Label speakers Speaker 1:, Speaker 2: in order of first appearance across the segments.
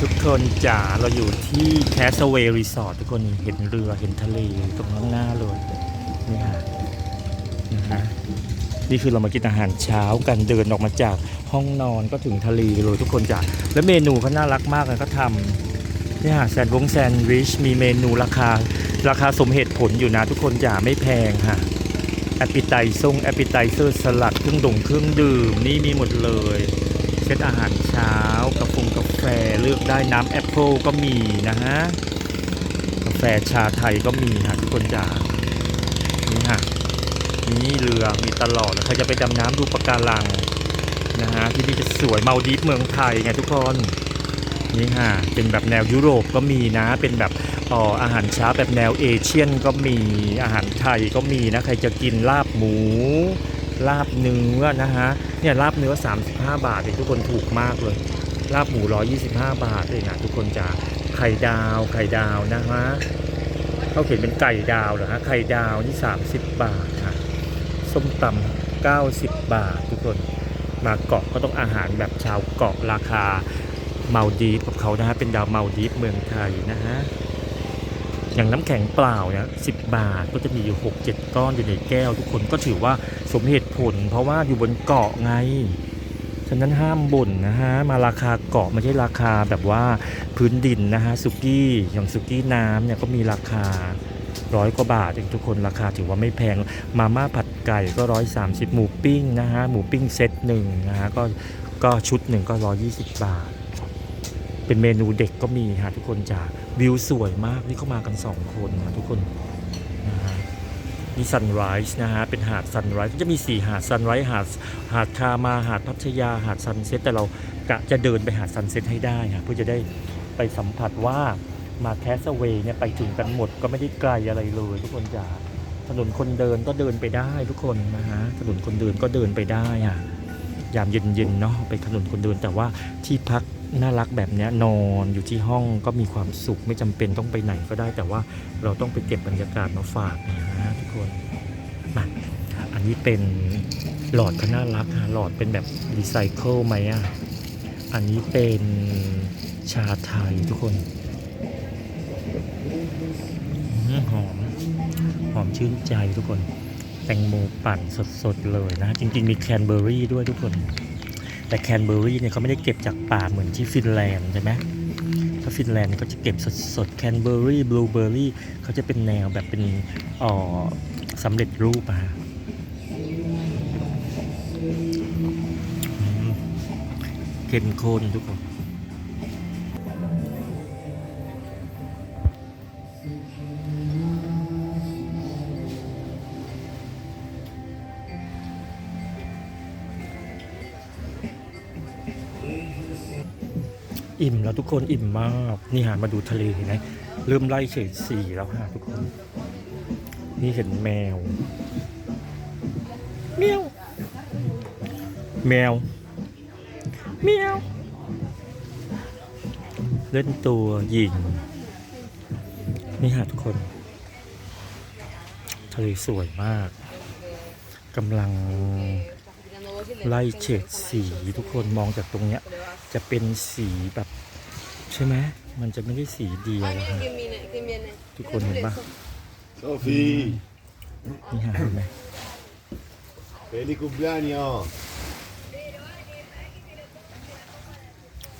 Speaker 1: ทุกคนจ๋าเราอยู่ที่แคสเวย์รีสอร์ททุกคนเห็นเรือเห็นทะเลตรงข้างหน้าเลยนี่ฮะนะฮะนี่คือเรามากินอาหารเช้ากันเดินออกมาจากห้องนอนก็ถึงทะเลเลยทุกคนจ๋าแล้วเมนูเขาน่ารักมากเลยก็ทำนี่ฮะแซนด์วงแซนด์วิชมีเมนูราคา ราคาสมเหตุผลอยู่นะทุกคนจ๋าไม่แพงค่ะแอปปิไตซงแอปปิไตเซอร์สลัดเครื่องด่งเครื่องดื่มนี่มีหมดเลยเซตอาหารเช้ากาแฟก ลือกได้น้ำแอปเปิลก็มีนะฮะกาแฟชาไทยก็มีค่ะทุกคนจ๋านี่ฮะนี่เรือมีตลอดแล้วใครจะไปดำน้ำดูปะการังนะฮะที่นี่จะสวยเมาดีฟเมืองไทยไงทุกคนนี่ฮะเป็นแบบแนวยุโรปก็มีนะ เป็นแบบอ่ออาหารเช้าแบบแนวเอเชียนก็มีอาหารไทยก็มีนะใครจะกินลาบหมู ลาบเนื้อนะฮะเนี่ยลาบเนื้อ 35 บาทเองทุกคนถูกมากเลย ลาบหมู 125 บาทเองนะทุกคนจ้าไข่ดาว ไข่ดาวนะฮะเขาเขียนเป็นไก่ดาวเหรอฮะไข่ดาวนี่ 30 บาทค่ะส้มตำ90 บาท ทุกคนมาเกาะก็ต้องอาหารแบบชาวเกาะราคาเมาดีฟกับเขานะฮะเป็นดาวเมาดีฟเมืองไทยนะฮะอย่างน้ำแข็งเปล่าเนี่ยสิบาทก็จะมีอยู่6 7ก้อนอยู่ในแก้ว ทุกคนก็ถือว่าสมเหตุผล เพราะว่าอยู่บนเกาะไง ฉะนั้นห้ามบ่นนะฮะมาราคาเกาะไม่ใช่ราคาแบบว่าพื้นดินนะฮะสุกี้อย่างสุกี้น้ำเนี่ยก็มีราคาร้อยกว่าบาทเองทุกคนราคาถือว่าไม่แพงมาม่าผัดไก่ก็ร้อยสามสิบหมูปิ้งนะฮะหมูปิ้งเซตหนึ่งนะฮะก็ก็ชุดหนึ่งก็ร้อยยี่สิบบาท เป็นเมนูเด็กก็มีฮะทุกคนจ้าวิวสวยมากนี่เข้ามากัน2คนนะทุกคน นี่ซันไรส์นะฮะ เป็นหาดซันไรส์จะมี 4 หาดซันไรส์หาดหาดคามาหาดพัทยาหาดซันเซ็ตแต่เรากะจะเดินไปหาดซันเซ็ตให้ได้ฮะเพื่อจะได้ไปสัมผัสว่ามาแคสเวย์เนี่ยไปถึงกันหมดก็ไม่ได้ไกลอะไรเลยทุกคนจ้าถนนคนเดินก็เดินไปได้ทุกคนนะฮะถนนคนเดินก็เดินไปได้ฮะยามเย็นๆเนาะไปถนนคนเดินแต่ว่าที่พัก น่ารักแบบนี้นอนอยู่ที่ห้องก็มีความสุขไม่จำเป็นต้องไปไหนก็ได้ แต่ว่าเราต้องไปเก็บบรรยากาศมาฝากนะทุกคนมาอันนี้เป็นหลอดก็น่ารักฮะหลอดเป็นแบบรีไซเคิลไหมอะอันนี้เป็นชาไทยทุกคนหอมหอมชื่นใจทุกคน แตงโมปั่นสดๆเลยนะ จริง ๆ มีแคนเบอร์รี่ด้วยทุกคน แต่แคนเบอร์รี่เนี่ยเขาไม่ได้เก็บจากป่าเหมือนที่ฟินแลนด์ใช่ไหมถ้าฟินแลนด์เขาจะเก็บสดๆแคนเบอร์รี่บลูเบอร์รี่เขาจะเป็นแนวแบบเป็นอ่อสำเร็จรูปอะฮะเข้มข้นทุกคน อิ่มแล้วทุกคนอิ่มมากนี่หามาดูทะเลนไหมเริ่มไล่เฉดสีแล้วฮะทุกคน นี่เห็นแมวเมียวแมวเมียวเล่นตัวหญิง นี่ฮะทุกคน ทะเลสวยมากกำลังไล่เฉดสีทุกคนมองจากตรงเนี้ย จะเป็นสีแบบ ใช่ไหมมันจะไม่ได้สีเดียวอะฮะ
Speaker 2: Che viene, che viene.
Speaker 1: ทุกคนเห็นปะ
Speaker 3: Sofi,
Speaker 1: นี่ฮะเห็นไหม
Speaker 3: feliz cumpleaños.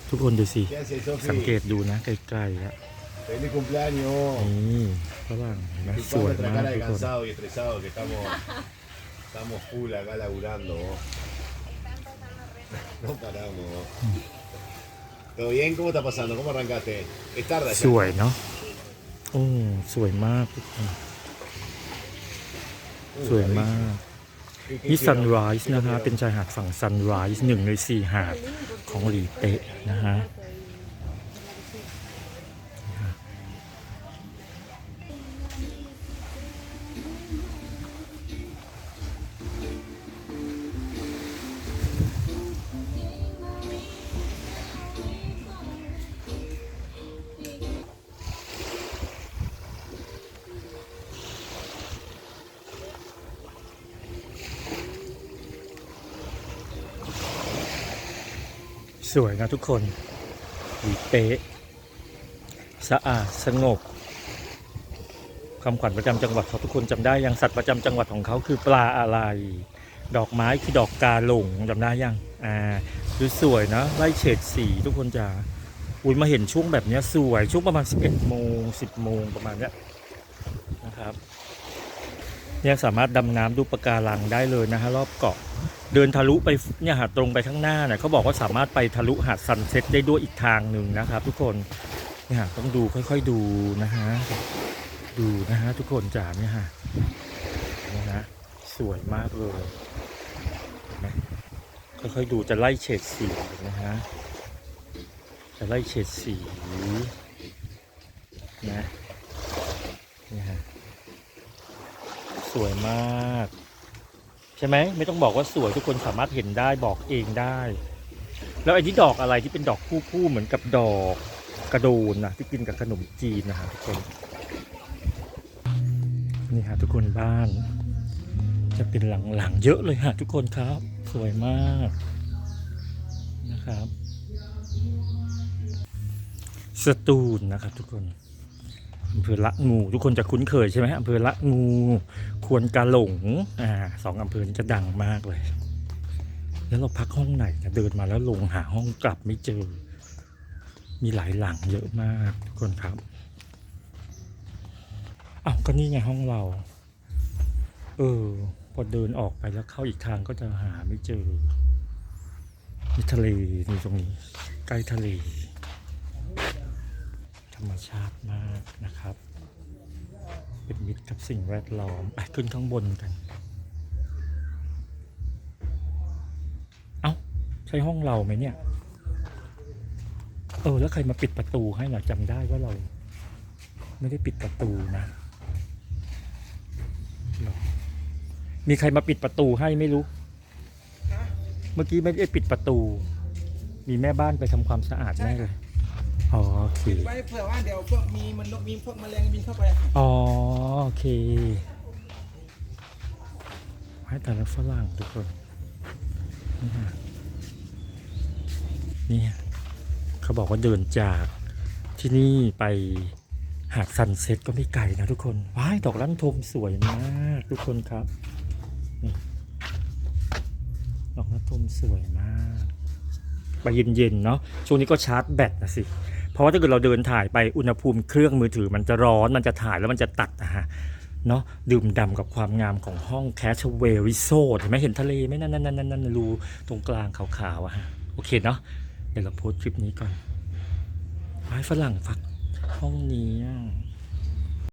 Speaker 1: ทุกคนดูสิ
Speaker 3: ¿Qué haces,
Speaker 1: สังเก
Speaker 3: Sofi?
Speaker 1: ตดูนะไกลๆอะ
Speaker 3: Feliz cumpleaños.
Speaker 1: นี่ฝรั่งเห็นไหมสวย
Speaker 3: Disculpa nuestra
Speaker 1: มาก
Speaker 3: cara
Speaker 1: ทุ
Speaker 3: de
Speaker 1: กคน
Speaker 3: cansado y estresado que estamos, estamos full acá laburando. No paramos. ¿Todo bien? ¿Cómo está pasando? ¿Cómo arrancaste? Es tarde
Speaker 1: ส
Speaker 3: ya.
Speaker 1: วยเนาะโอ้สวยมากทุกคน
Speaker 3: Uh,
Speaker 1: สวยมาก
Speaker 3: ¿Qué- qué
Speaker 1: นี่
Speaker 3: hicieron?
Speaker 1: ซันไรส์นะฮะ เป็นชายหาดฝั่งซันไรส์หนึ่งในสี่หาดของหลีเปะนะฮะ สวยนะทุกคนหลีเป๊ะสะอาดสงบคำขวัญประจำจังหวัดเขาทุกคนจำได้ยังสัตว์ประจำจังหวัดของเขาคือปลาอะไร ดอกไม้คือดอกกาหลงจำได้ยังอ่าดูสวยนะไล่เฉดสีทุกคนจะอุ้ยมาเห็นช่วงแบบนี้สวยช่วงประมาณ 11โมง10โมงประมาณเนี้ยนะครับ เนี่ยสามารถดำน้ำดูปะการังได้เลยนะฮะรอบเกาะ เดินทะลุไปเนี่ยหาดตรงไปข้างหน้าเนี่ยเขาบอกว่าสามารถไปทะลุหาดซันเซ็ตได้ด้วยอีกทางหนึ่งนะครับทุกคนเนี่ยต้องดูค่อยๆดูนะฮะดูนะฮะทุกคนจ๋าเนี่ยฮะนะฮะสวยมากเลยเห็นไหมค่อยๆดูจะไล่เฉดสีนะฮะจะไล่เฉดสีนะเนี่ยฮะ สวยมาก ใช่ไหมไม่ต้องบอกว่าสวยทุกคนสามารถเห็นได้บอกเองได้ แล้วไอ้ที่ดอกอะไรที่เป็นดอกคู่ๆเหมือนกับดอกกระโดนนะที่กินกับขนมจีนนะฮะทุกคนนี่ฮะทุกคนบ้าน จะเป็นหลังๆเยอะเลยฮะทุกคนครับ สวยมากนะครับสตูลนะครับทุกคน อำเภอละงู ทุกคนจะคุ้นเคยใช่ไหมอำเภอละงู ควรกาหลงอ่าสองอำเภอนี้จะดังมากเลย แล้วเราพักห้องไหนเดินมาแล้วลงหาห้องกลับไม่เจอ มีหลายหลังเยอะมากทุกคนครับอ้าวก็นี่ไงห้องเรา เออ พอเดินออกไปแล้วเข้าอีกทางก็จะหาไม่เจอมีทะเลนี่ตรงนี้ ใกล้ทะเล รรมชาติมากนะครับ เป็นมิตรกับสิ่งแวดล้อมไปขึ้นข้างบนกัน เอ้า ใช่ห้องเราไหมเนี่ย เออ แล้วใครมาปิดประตูให้หน่อยจำได้ว่าเรา ไม่ได้ปิดประตูนะ มีใครมาปิดประตูให้ไม่รู้ เมื่อกี้ไม่ได้ปิดประตู มีแม่บ้านไปทำความสะอาดแน่เลย อ๋อโอเค
Speaker 2: ไว้เผื่อว่าเดี๋ยวพวกมีมันมีพวกแมลงบินเข้าไปอะค่ะ
Speaker 1: อ๋อโอเคให้แต่ละฝรั่งทุกคน นี่ฮะนี่ฮะเขาบอกว่าเดินจากที่นี่ไปหาดซันเซ็ตก็ไม่ไกลนะทุกคน ว้ายดอกลันทมสวยมาก ทุกคนครับ นี่ดอกลันทมสวยมาก ไปเย็นๆเนาะ ช่วงนี้ก็ชาร์จแบตนะสิ เพราะว่าถ้าเกิดเราเดินถ่ายไปอุณหภูมิเครื่องมือถือมันจะร้อนมันจะถ่ายแล้วมันจะตัดนะฮะเนาะดื่มด่ำกับความงามของห้องแคชเวลริโซเห็นไหมเห็นทะเลไหมนั่นนั่นนั่นนั่นรูตรงกลางขาวๆอะฮะโอเคเนาะเดี๋ยวเราโพสต์คลิปนี้ก่อนไม้ฝรั่งฝักห้องนี้